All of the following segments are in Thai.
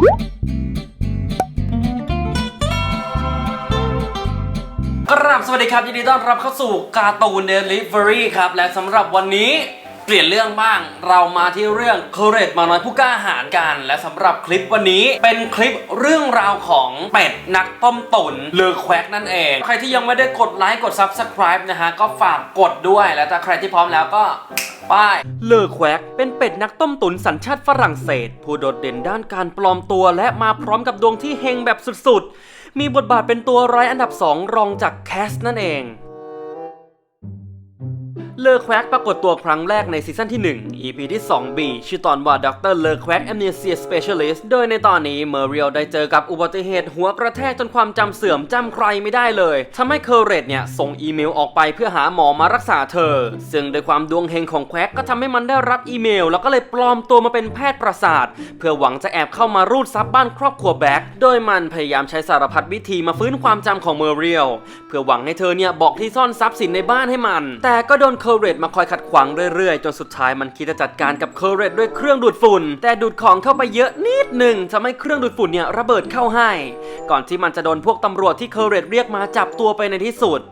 กราบสวัสดีครับ ยินดีต้อนรับเข้าสู่การ์ตูนเดลิเวอรี่ครับ และสำหรับวันนี้ ปลี่ยนเรื่องบ้าง เรามาที่เรื่องเคเรตมาน้อยผู้กล้าหาญกัน และสำหรับคลิปวันนี้เป็นคลิปเรื่องราวของเป็ดนักต้มตุ๋นเลือแควกนั่นเอง ใครที่ยังไม่ได้กดไลค์กด Subscribe นะฮะ ก็ฝากกดด้วย และถ้าใครที่พร้อมแล้วก็ป้ายเลอแควกเป็นเป็ดนักต้มตุ๋นสัญชาติฝรั่งเศส ผู้โดดเด่นด้านการปลอมตัวและมาพร้อมกับดวงที่เฮงแบบสุดๆ มีบทบาทเป็นตัวร้ายอันดับ 2 รองจากแคสนั่นเอง เลอแควกปรากฏตัวครั้งแรกในซีซั่นที่ 1 EP ที่ 2B ชื่อตอนว่าดรเลอแควก Amnesia Specialist โดยในตอนนี้เมอริเอลได้เจอกับอุบัติเหตุหัวกระแทกจนความจำเสื่อมจำใครไม่ได้เลยทำให้เคอร์เรตเนี่ย ส่งอีเมลออกไปเพื่อหาหมอมารักษาเธอ ซึ่งด้วยความดวงเฮงของแควกก็ทำให้มันได้รับอีเมล แล้วก็เลยปลอมตัวมาเป็นแพทย์ประสาท เพื่อหวังจะแอบเข้ามารูดซับบ้านครอบครัวแบ็กโดยมันพยายามใช้สารพัดวิธีมาฟื้นความจำของเมอริเอลเพื่อหวังให้เธอเนี่ยบอกที่ซ่อนทรัพย์สินในบ้านให้มัน แต่ก็โดนเคอร์เรตมาคอยขัดขวางเรื่อยๆ จนสุดท้ายมันคิดจะจัดการกับเคอร์เรตด้วยเครื่องดูดฝุ่น แต่ดูดของเข้าไปเยอะนิดหนึ่งทำให้เครื่องดูดฝุ่นเนี่ยระเบิดเข้าให้ ก่อนที่มันจะโดนพวกตำรวจที่เคอร์เรตเรียกมาจับตัวไปในที่สุด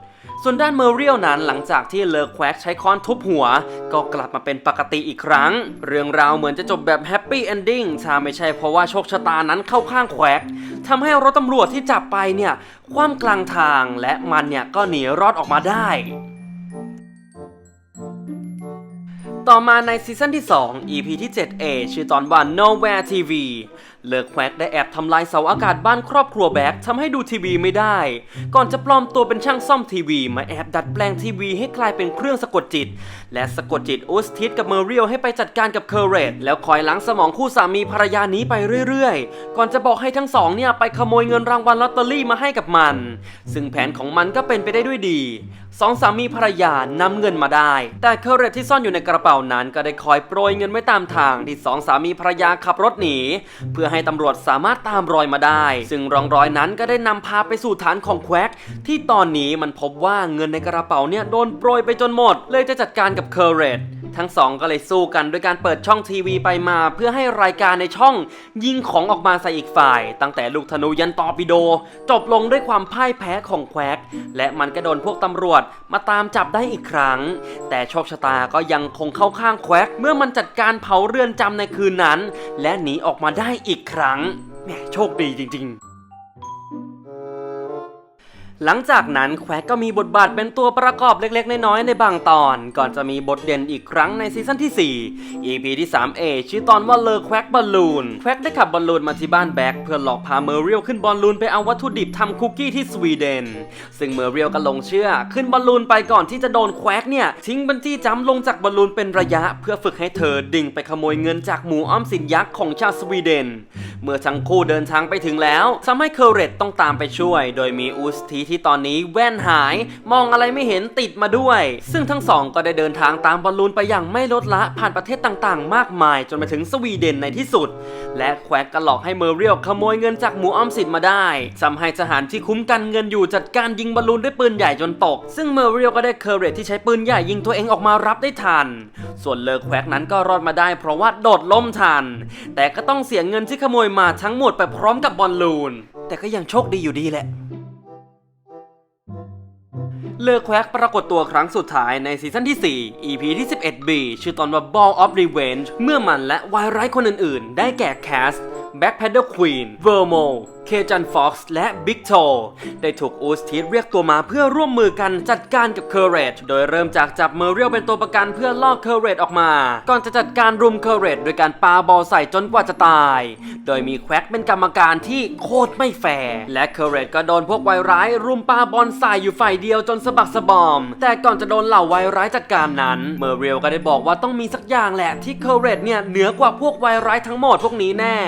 ส่วนด้านเมอริเอลนั้นหลังจากที่เลอแควกใช้ค้อนทุบหัว ก็กลับมาเป็นปกติอีกครั้ง เรื่องราวเหมือนจะจบแบบแฮปปี้เอนดิ้งถ้าไม่ใช่เพราะว่าโชคชะตานั้นเข้าข้างแควกทำให้รถตำรวจที่จับไปเนี่ย คว่ำกลางทางและมันเนี่ยก็หนีรอดออกมาได้ ต่อมาในซีซั่นที่ 2 EP ที่ 7A ชื่อตอนว่า Nowhere TV เลิกแควกได้แอบทำลายเสาอากาศบ้านครอบครัวแบ็กทำให้ดูทีวีไม่ได้ ก่อนจะปลอมตัวเป็นช่างซ่อมทีวี มาแอบดัดแปลงทีวีให้กลายเป็นเครื่องสะกดจิต และสะกดจิตอุสทิสกับเมอริเอลให้ไปจัดการกับเคอร์เรตแล้วคอยล้างสมองคู่สามีภรรยานี้ไปเรื่อยๆ ก่อนจะบอกให้ทั้งสองเนี่ยไปขโมยเงินรางวัลลอตเตอรี่มาให้กับมัน ซึ่งแผนของมันก็เป็นไปได้ด้วยดีสองสามีภรรยานำเงินมาได้ แต่เคอร์เรตที่ซ่อนอยู่ในกระเป๋านั้น ก็ได้คอยโปรยเงินไว้ตามทางที่สองสามีภรรยาขับรถหนีเพื่อใหให้ตำรวจสามารถตามรอยมาได้ ซึ่งร่องรอยนั้นก็ได้นำพาไปสู่ฐานของแควกที่ตอนนี้มันพบว่าเงินในกระเป๋าเนี่ยโดนโปรยไปจนหมด เลยจะจัดการกับเคอร์เรตทั้งสองก็เลยสู้กันด้วยการเปิดช่องทีวีไปมา เพื่อให้รายการในช่องยิงของออกมาใส่อีกฝ่าย ตั้งแต่ลูกธนูยันตอปิโด จบลงด้วยความพ่ายแพ้ของแควกและมันก็โดนพวกตำรวจมาตามจับได้อีกครั้ง แต่โชคชะตาก็ยังคงเข้าข้างแควกเมื่อมันจัดการเผาเรือนจำในคืนนั้น และหนีออกมาได้อีกครั้งแหมโชคดีจริง ๆ หลังจากนั้นแควกก็มีบทบาทเป็นตัวประกอบเล็กๆ น้อยๆในบางตอน ก่อนจะมีบทเด่นอีกครั้งในซีซั่นที่ 4 EP ที่ 3A ชื่อตอนว่าเลอแควกบอลลูนแควกได้ขับบอลลูนมาที่บ้านแบ็กเพื่อหลอกพาเมอริเอลขึ้นบอลลูนไปเอาวัตถุดิบทำคุกกี้ที่สวีเดน ซึ่งเมอริเอลก็หลงเชื่อ ขึ้นบอลลูนไปก่อนที่จะโดนแควกเนี่ย ทิ้งบันจี้จัมลงจากบอลลูนเป็นระยะ เพื่อฝึกให้เธอดิ่งไปขโมยเงินจากหมูอ้อมสินยักษ์ของชาวสวีเดน เมื่อทั้งคู่เดินทางไปถึงแล้วทำให้เคอร์เรตต้องตามไปช่วย โดยมีอูสทีที่ตอนนี้แว่นหาย มองอะไรไม่เห็นติดมาด้วย ซึ่งทั้งสองก็ได้เดินทางตามบอลลูนไปอย่างไม่ลดละผ่านประเทศต่างๆ มากมายจนมาถึงสวีเดนในที่สุด และแควกก็หลอกให้เมอริเอลขโมยเงินจากหมูอ้อมสินมาได้ทำให้ทหารที่คุ้มกันเงินอยู่จัดการยิงบอลลูนด้วยปืนใหญ่จนตก ซึ่งเมอริเอลก็ได้เคอร์เรตที่ใช้ปืนใหญ่ยิงตัวเองออกมารับได้ทัน ส่วนเลอแควกนั้นก็รอดมาได้ เพราะว่าโดดล่มทัน แต่ก็ต้องเสียเงินที่ขโมยมาทั้งหมดไปพร้อมกับบอลลูน แต่ก็ยังโชคดีอยู่ดีแหละ เลอแควกปรากฏตัวครั้งสุดท้ายในซีซั่นที่ 4 EP ที่ 11B ชื่อตอนว่า Ball of Revenge เมื่อมันและวายร้ายคนอื่นๆ ได้แก่แคส Backpedal Queen Vermo เคจันฟ็อกซ์และบิ๊กโ e ได้ถูกอูสทีสเรียกตัวมาเพื่อร่วมมือกันจัดการกับเคอร์เรตโดยเริ่มจากจับเมอริเอลเป็นตัวประกันเพื่อล่อเคอร์เรตออกมา ก่อนจะจัดการรุมเคอร์เรตโดยการปาบอลใส่จนกว่าจะตาย โดยมีแควกเป็นกรรมการที่โคตรไม่แฟร์และเคอร์เรตก็โดนพวกวายร้ายรุมปาบอลใส่อยู่ฝ่ายเดียวจนสะบักสะบอม แต่ก่อนจะโดนเหล่าวายร้ายจัดการนั้นเมอริเอลก็ได้บอกว่าต้องมีสักอย่างแหละที่เคอร์เรตเนี่ยเหนือกว่าพวกวายร้ายทั้งหมดพวกนี้แน่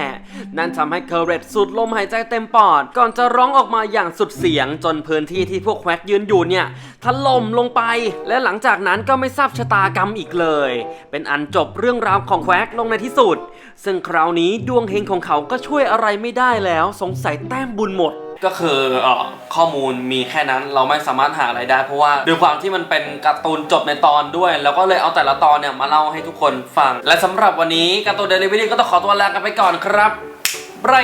นั่นทำให้เคอร์เรตสุดลมหายใจเต็มปอด ก่อนจะร้องออกมาอย่างสุดเสียง จนพื้นที่ที่พวกแควกยืนอยู่เนี่ยถล่มลงไป และหลังจากนั้นก็ไม่ทราบชะตากรรมอีกเลย เป็นอันจบเรื่องราวของแควกลงในที่สุด ซึ่งคราวนี้ดวงเฮงของเขาก็ช่วยอะไรไม่ได้แล้วสงสัยแต้มบุญหมดก็คือเออข้อมูลมีแค่นั้นเราไม่สามารถหาอะไรได้ เพราะว่าด้วยความที่มันเป็นการ์ตูนจบในตอนด้วย แล้วก็เลยเอาแต่ละตอนเนี่ยมาเล่าให้ทุกคนฟัง และสำหรับวันนี้การ์ตูนเดลิเวอรี่ก็ต้องขอตัวลากันไปก่อนครับไร